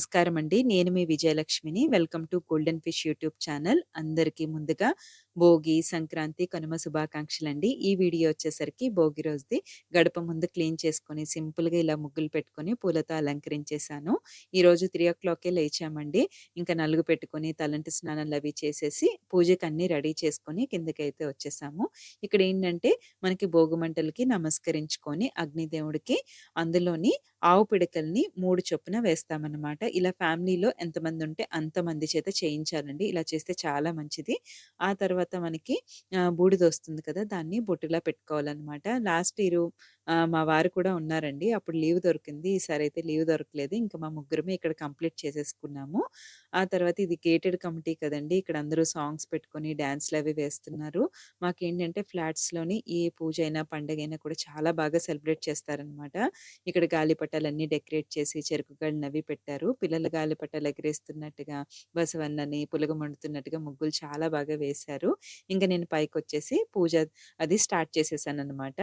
నమస్కారం అండి. నేను మీ విజయలక్ష్మిని. Welcome to golden fish YouTube channel. అందరికీ ముందుగా భోగి, సంక్రాంతి, కనుమ శుభాకాంక్షలండి. ఈ వీడియో వచ్చేసరికి భోగి రోజుది. గడప ముందు క్లీన్ చేసుకొని సింపుల్‌గా ఇలా ముగ్గులు పెట్టుకొని పూలతో అలంకరించేశాను. ఈరోజు 3:00కే లేచామండి. ఇంకా నలుగు పెట్టుకొని తలంటి అవి చేసేసి పూజకి అన్నీ రెడీ చేసుకొని కిందకైతే వచ్చేసాము. ఇక్కడ ఏంటంటే మనకి భోగి మంటలకి నమస్కరించుకొని అగ్నిదేవుడికి అందులోని ఆవు పిడకల్ని మూడు చొప్పున వేస్తామన్నమాట. ఇలా ఫ్యామిలీలో ఎంతమంది ఉంటే అంతమంది చేత చేయించాలండి. ఇలా చేస్తే చాలా మంచిది. ఆ తర్వాత మనకి బూడిద వస్తుంది కదా! దాన్ని బొట్టులా పెట్టుకోవాలన్నమాట లాస్ట్ ఇయరు మా వారు కూడా ఉన్నారండి. అప్పుడు లీవ్ దొరికింది. ఈసారైతే లీవ్ దొరకలేదు. ఇంకా మా ముగ్గురమే ఇక్కడ కంప్లీట్ చేసేసుకున్నాము. ఆ తర్వాత ఇది గేటెడ్ కమిటీ కదండీ! ఇక్కడ అందరూ సాంగ్స్ పెట్టుకొని డాన్స్‌లవి వేస్తున్నారు. మాకేంటంటే ఫ్లాట్స్‌లోని ఏ పండగ అయినా కూడా చాలా బాగా సెలబ్రేట్ చేస్తారనమాట. ఇక్కడ గాలిపటాలన్నీ డెకరేట్ చేసి చెరుకు గడలవి పెట్టారు. పిల్లలు గాలిపటాలు ఎగరేస్తున్నట్టుగా, బసవన్నని, పులగమండుతున్నట్టుగా ముగ్గులు చాలా బాగా వేశారు. ఇంకా నేను పైకి వచ్చేసి పూజ అది స్టార్ట్ చేసేసాను అనమాట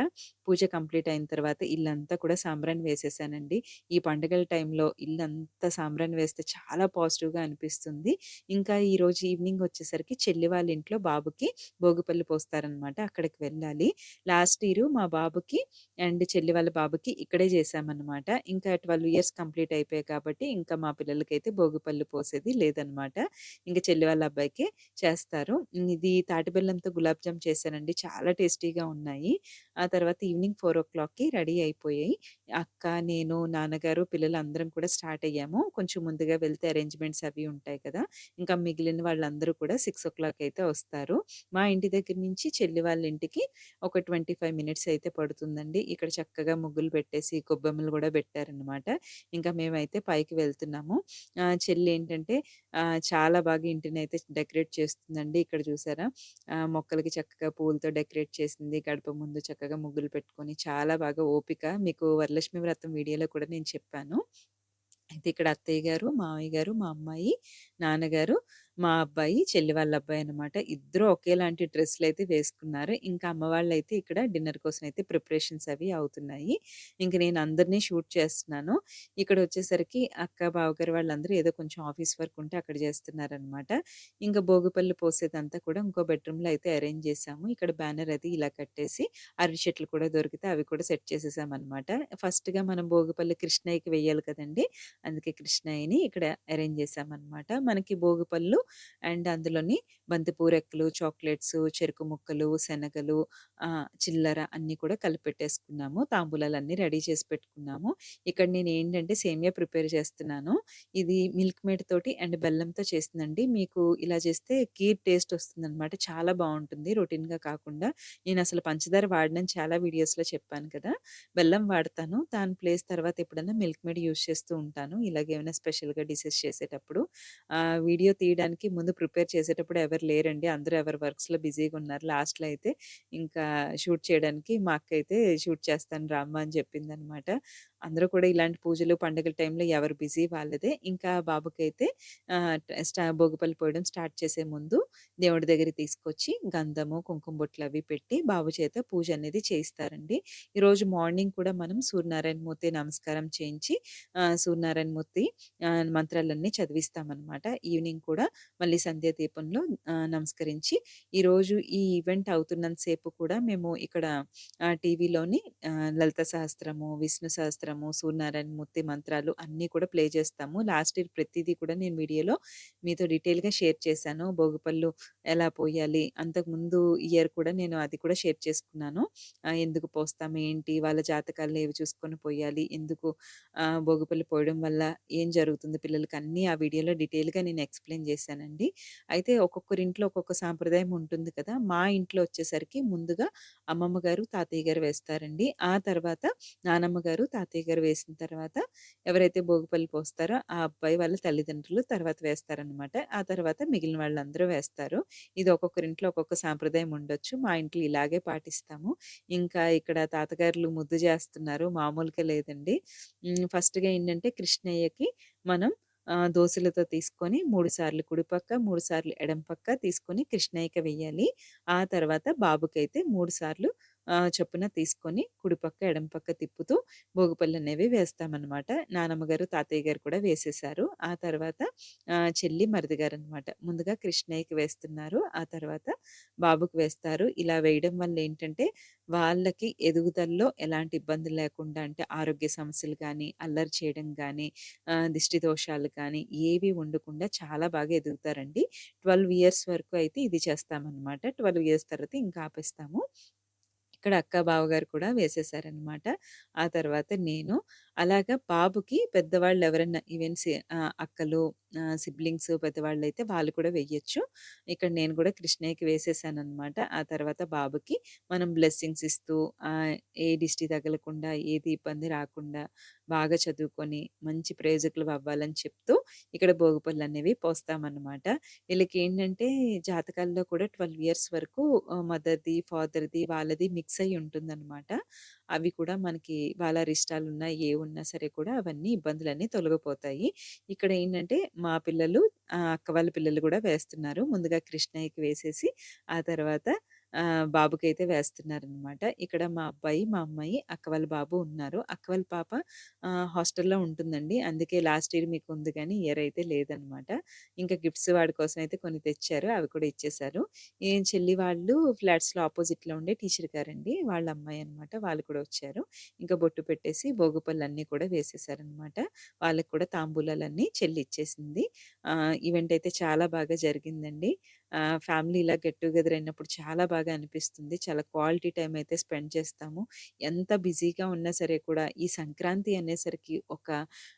పూజ కంప్లీట్ అయిన తర్వాత ఇల్లంతా కూడా సాంబ్రాన్ వేసేసానండి. ఈ పండుగల టైంలో ఇల్లంతా సాంబ్రాన్ వేస్తే చాలా పాజిటివ్‌గా అనిపిస్తుంది. ఇంకా ఈరోజు ఈవినింగ్ వచ్చేసరికి చెల్లి వాళ్ళ ఇంట్లో బాబుకి భోగిపల్లి పోస్తారనమాట. అక్కడికి వెళ్ళాలి. లాస్ట్ ఇయర్ మా బాబుకి అండ్ చెల్లి వాళ్ళ బాబుకి ఇక్కడే చేశామనమాట. ఇంకా 12 ఇయర్స్ కంప్లీట్ అయిపోయాయి కాబట్టి ఇంకా మా పిల్లలకైతే భోగిపళ్ళు పోసేది లేదనమాట. ఇంకా చెల్లి వాళ్ళ అబ్బాయికి చేస్తారు. ఇది తాటిబెల్లంతో గులాబ్ జామ్ చేశానండి. చాలా టేస్టీగా ఉన్నాయి. ఆ తర్వాత ఈవినింగ్ 4:00కి రెడీ అయిపోయాయి. అక్క, నేను, నాన్నగారు, పిల్లలు అందరం కూడా స్టార్ట్ అయ్యాము. కొంచెం ముందుగా వెళ్తే అరేంజ్‌మెంట్స్ అవి ఉంటాయి కదా! ఇంకా మిగిలిన వాళ్ళందరూ కూడా 6:00 అయితే వస్తారు. మా ఇంటి దగ్గర నుంచి చెల్లి వాళ్ళ ఇంటికి ఒక 25 మినిట్స్ అయితే పడుతుందండి. ఇక్కడ చక్కగా ముగ్గులు పెట్టేసి గొబ్బెమ్మలు గూడా పెట్టారనమాట. ఇంకా మేమైతే పైకి వెళ్తున్నాము. చెల్లి ఏంటంటే చాలా బాగా ఇంటిని అయితే డెకరేట్ చేస్తుందండి. ఇక్కడ చూసారా? మొక్కలకి చక్కగా పూలతో డెకరేట్ చేసింది. గడప ముందు చక్కగా ముగ్గులు పెట్టుకొని చాలా బాగా ఓపిక. మీకు వరలక్ష్మి వ్రతం వీడియోలో కూడా నేను చెప్పాను. అయితే ఇక్కడ అత్తయ్య గారు, మామయ్య గారు, మా అమ్మాయి, నాన్నగారు, మా అబ్బాయి, చెల్లి వాళ్ళ అబ్బాయి అనమాట. ఇద్దరు ఒకేలాంటి డ్రెస్సులైతే వేసుకున్నారు. ఇంకా అమ్మ వాళ్ళైతే ఇక్కడ డిన్నర్ కోసం అయితే ప్రిపరేషన్స్ అవి అవుతున్నాయి. ఇంక నేను అందరిని షూట్ చేస్తున్నాను. ఇక్కడొచ్చేసరికి అక్క, బావగారు వాళ్ళందరూ ఏదో కొంచెం ఆఫీస్ వర్క్ ఉంటే అక్కడ చేస్తున్నారనమాట. ఇంక భోగిపళ్ళు పోసేదంతా కూడా ఇంకో బెడ్‌రూమ్‌లో అయితే అరేంజ్ చేశాము. ఇక్కడ బ్యానర్ అది ఇలా కట్టేసి అరటి చెట్లు కూడా దొరికితే అవి కూడా సెట్ చేసేసామనమాట. ఫస్ట్‌గా మనం భోగిపళ్ళు కృష్ణయ్యకి వెయ్యాలి కదండీ! అందుకే కృష్ణయ్యని ఇక్కడ అరేంజ్ చేశామనమాట. మనకి భోగిపళ్ళు అండ్ అందులోని బంతిపూరెక్కలు చాక్లెట్స్, చెరుకు ముక్కలు, శనగలు చిల్లర అన్నీ కూడా కలిపి పెట్టేసుకున్నాము. తాంబూలాలన్నీ రెడీ చేసి పెట్టుకున్నాము. ఇక్కడ నేను ఏంటంటే సేమియా ప్రిపేర్ చేస్తున్నాను. ఇది మిల్క్ మేడ్ తోటి అండ్ బెల్లంతో చేసిందండి. మీకు ఇలా చేస్తే కీర్ టేస్ట్ వస్తుందనమాట. చాలా బాగుంటుంది రొటీన్‌గా కాకుండా. నేను అసలు పంచదార వాడినని చాలా వీడియోస్‌లో చెప్పాను కదా! బెల్లం వాడతాను. దాని ప్లేస్ తర్వాత ఎప్పుడైనా మిల్క్ మేడ్ యూజ్ చేస్తూ ఉంటాను. ఇలాగేమైనా స్పెషల్‌గా డిసెస్ చేసేటప్పుడు. వీడియో తీయడానికి ముందు ప్రిపేర్ చేసేటప్పుడు ఎవరు లేరండి. అందరూ ఎవరి వర్క్స్‌లో బిజీగా ఉన్నారు. లాస్ట్‌లో అయితే ఇంకా షూట్ చేయడానికి మా అక్కయితే షూట్ చేస్తాను రామ్మా అని చెప్పిందనమాట. అందరూ కూడా ఇలాంటి పూజలు, పండుగల టైంలో ఎవరు బిజీ వాళ్ళదే. ఇంకా బాబుకైతే స్టా భోగిపల్లి పోయడం స్టార్ట్ చేసే ముందు దేవుడి దగ్గర తీసుకొచ్చి గంధము, కుంకుమ బొట్లు అవి పెట్టి బాబు చేత పూజ అనేది చేయిస్తారండి. ఈరోజు మార్నింగ్ కూడా మనం సూర్యనారాయణ మూర్తి నమస్కారం చేయించి సూర్యనారాయణ మూర్తి మంత్రాలన్నీ చదివిస్తామనమాట. ఈవినింగ్ కూడా మళ్ళీ సంధ్యా దీపంలో నమస్కరించి ఈరోజు ఈ ఈవెంట్ అవుతున్నంత సేపు కూడా మేము ఇక్కడ టీవీలోని లలిత సహస్రము, విష్ణు సహస్రము, సూర్యనారాయణ మూర్తి మంత్రాలు అన్నీ కూడా ప్లే చేస్తాము. లాస్ట్ ఇయర్ ప్రతిదీ కూడా నేను వీడియోలో మీతో డీటెయిల్‌గా షేర్ చేశాను. భోగిపళ్ళు ఎలా పోయాలి, అంతకుముందు ఇయర్ కూడా నేను అది కూడా షేర్ చేసుకున్నాను. ఎందుకు పోస్తాం, ఏంటి, వాళ్ళ జాతకాలు ఏవి చూసుకొని పోయాలి, ఎందుకు భోగిపళ్ళు పోయడం వల్ల ఏం జరుగుతుంది పిల్లలకి అన్నీ ఆ వీడియోలో డీటెయిల్‌గా నేను ఎక్స్‌ప్లెయిన్ చేశానండి. అయితే ఒక్కొక్కరింట్లో ఒక్కొక్క సాంప్రదాయం ఉంటుంది కదా! మా ఇంట్లో వచ్చేసరికి ముందుగా అమ్మమ్మ గారు, తాతయ్య గారు వేస్తారండి. ఆ తర్వాత నానమ్మ గారు, తాతయ్య గారు వేసిన తర్వాత ఎవరైతే భోగిపల్లి పోస్తారో ఆ అబ్బాయి వాళ్ళ తల్లిదండ్రులు తర్వాత వేస్తారనమాట. ఆ తర్వాత మిగిలిన వాళ్ళందరూ వేస్తారు. ఇది ఒక్కొక్కరింట్లో ఒక్కొక్క సాంప్రదాయం ఉండొచ్చు. మా ఇంట్లో ఇలాగే పాటిస్తాము. ఇంకా ఇక్కడ తాతగారులు ముద్దు చేస్తున్నారు. మామూలుగా లేదండి. ఫస్ట్‌గా ఏంటంటే కృష్ణయ్యకి మనం దోశలతో తీసుకొని మూడు సార్లు కుడిపక్క మూడు సార్లు ఎడమ పక్క తీసుకొని కృష్ణయ్యకి వెయ్యాలి. ఆ తర్వాత బాబుకైతే మూడు సార్లు చొప్పున తీసుకొని కుడిపక్క, ఎడమ పక్క తిప్పుతూ భోగిపళ్ళనేవి వేస్తామనమాట. నానమ్మ గారు, తాతయ్య గారు కూడా వేసేశారు. ఆ తర్వాత చెల్లి, మరిది గారనమాట. ముందుగా కృష్ణయ్యకి వేస్తున్నారు. ఆ తర్వాత బాబుకు వేస్తారు. ఇలా వేయడం వల్ల ఏంటంటే, వాళ్ళకి ఎదుగుదలలో ఎలాంటి ఇబ్బందులు లేకుండా అంటే ఆరోగ్య సమస్యలు కానీ అల్లరి చేయడం కానీ దిష్టి దోషాలు కానీ ఏవి ఉండకుండా చాలా బాగా ఎదుగుతారండి. 12 ఇయర్స్ వరకు అయితే ఇది చేస్తామన్నమాట ట్వెల్వ్ ఇయర్స్ తర్వాత ఇంకా ఆపేస్తాము. ఇక్కడ అక్క, బావగారు కూడా వేసేసారనమాట. ఆ తర్వాత నేను. అలాగా బాబుకి పెద్దవాళ్ళు ఎవరన్నా ఈవెన్ సి ఆహ్, అక్కలు, ఆహ్, సిబ్లింగ్స్ పెద్దవాళ్ళైతే వాళ్ళు కూడా వెయ్యొచ్చు. ఇక్కడ నేను కూడా కృష్ణయ్యకి వేసేసాననమాట. ఆ తర్వాత బాబుకి మనం బ్లెస్సింగ్స్ ఇస్తూ ఆహ్, ఏ దిష్టి తగలకుండా, ఏది ఇబ్బంది రాకుండా, బాగా చదువుకొని మంచి ప్రయోజకులు అవ్వాలని చెప్తూ ఇక్కడ భోగిపళ్ళనేవి పోస్తామనమాట. వీళ్ళకేంటంటే జాతకాల్లో కూడా 12 ఇయర్స్ వరకు ఆహ్, మదర్‌ది, ఫాదర్‌ది వాళ్ళది మిక్స్ అయ్యి ఉంటుందనమాట. అవి కూడా మనకి వాళ్ళ ఏ ఉన్నా సరే కూడా అవన్నీ ఇబ్బందులన్నీ తొలగిపోతాయి. ఇక్కడ ఏంటంటే మా పిల్లలు ఆహ్, అక్క వాళ్ళ పిల్లలు కూడా వేస్తున్నారు. ముందుగా కృష్ణయ్యకి వేసేసి, ఆ తర్వాత ఆహ్, బాబుకైతే వేస్తున్నారనమాట. ఇక్కడ మా అబ్బాయి, మా అమ్మాయి, అక్క వాళ్ళ బాబు ఉన్నారు. అక్క వాళ్ళ పాప ఆహ్, హాస్టల్‌లో ఉంటుందండి. అందుకే లాస్ట్ ఇయర్ మీకుంది ఉంది ఈ ఇయర్ అయితే లేదనమాట. ఇంకా గిఫ్ట్స్ వాడి కోసం అయితే కొన్ని తెచ్చారు. అవి కూడా ఇచ్చేశారు. ఏం చెల్లి వాళ్ళు ఫ్లాట్స్‌లో ఆపోజిట్లో ఉండే టీచర్ గారండి. వాళ్ళ అమ్మాయి అనమాట. వాళ్ళు కూడా వచ్చారు. ఇంకా బొట్టు పెట్టేసి భోగిపళ్ళన్నీ కూడా వేసేసారనమాట. వాళ్ళకి కూడా తాంబూలాలన్నీ చెల్లి ఇచ్చేసింది. ఆహ్, ఈవెంట్ అయితే చాలా బాగా జరిగిందండి. ఆహ్, ఫ్యామిలీ ఇలా గెట్ టుగెదర్ అయినప్పుడు చాలా బాగా అనిపిస్తుంది. చాలా క్వాలిటీ టైమ్ అయితే స్పెండ్ చేస్తాము. ఎంత బిజీగా ఉన్నా సరే కూడా ఈ సంక్రాంతి అనేసరికి ఒక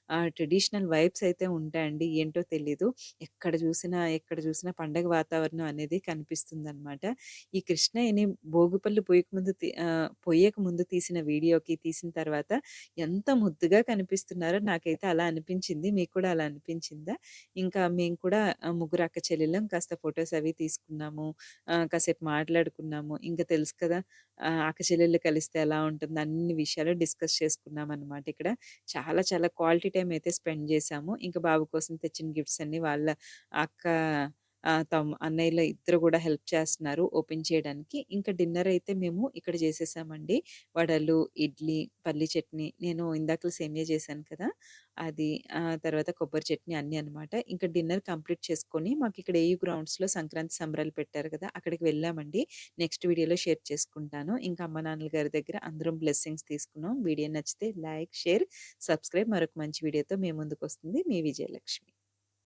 ఆహ్, ట్రెడిషనల్ వైబ్స్ అయితే ఉంటాయండి. ఏంటో తెలీదు. ఎక్కడ చూసినా, ఎక్కడ చూసినా పండగ వాతావరణం అనేది కనిపిస్తుందనమాట. ఈ కృష్ణయ్యని భోగిపళ్ళు పొయ్యక తి ఆహ్, పొయ్యక ముందు తీసిన వీడియోకి, తీసిన తర్వాత ఎంత ముద్దుగా కనిపిస్తున్నారో నాకైతే అలా అనిపించింది. మీకు కూడా అలా అనిపించిందా? ఇంకా మేము కూడా ఆహ్, ముగ్గురు అక్క చెల్లెళ్ళం కాస్త ఫోటోస్ అవి తీసుకున్నాము. ఆ కాసేపు మాట్లాడుకున్నాము. ఇంక తెలుసు కదా! ఆహ్, అక్క చెల్లెళ్ళు కలిస్తే ఎలా ఉంటుందో అన్ని విషయాలు డిస్కస్ చేసుకున్నామనమాట ఇక్కడ. చాలా చాలా క్వాలిటీ టైమ్ అయితే స్పెండ్ చేశాము. ఇంక బాబు కోసం తెచ్చిన గిఫ్ట్స్ అన్నీ వాళ్ళ అక్క ఆహ్, తమ్ అన్నయ్యలు ఇద్దరు కూడా హెల్ప్ చేస్తున్నారు ఓపెన్ చేయడానికి. ఇంకా డిన్నర్ అయితే మేము ఇక్కడ చేసేసామండి. వడలు, ఇడ్లీ, పల్లి చట్నీ నేను ఇందాకల సేమియా చేశాను కదా! అది ఆహ్, తర్వాత కొబ్బరి చట్నీ అన్నీ అనమాట. ఇంకా డిన్నర్ కంప్లీట్ చేసుకొని మాకిక్కడ ఏయూ గ్రౌండ్స్‌లో సంక్రాంతి సంబరాలు పెట్టారు కదా! అక్కడికి వెళ్ళామండి. నెక్స్ట్ వీడియోలో షేర్ చేసుకుంటాను. ఇంకా అమ్మ, నాన్నల గారి దగ్గర అందరం బ్లెస్సింగ్స్ తీసుకున్నాం. వీడియో నచ్చితే లైక్, షేర్, సబ్స్క్రైబ్ మరొక మంచి వీడియోతో మీ ముందుకొస్తుంది మీ విజయలక్ష్మి.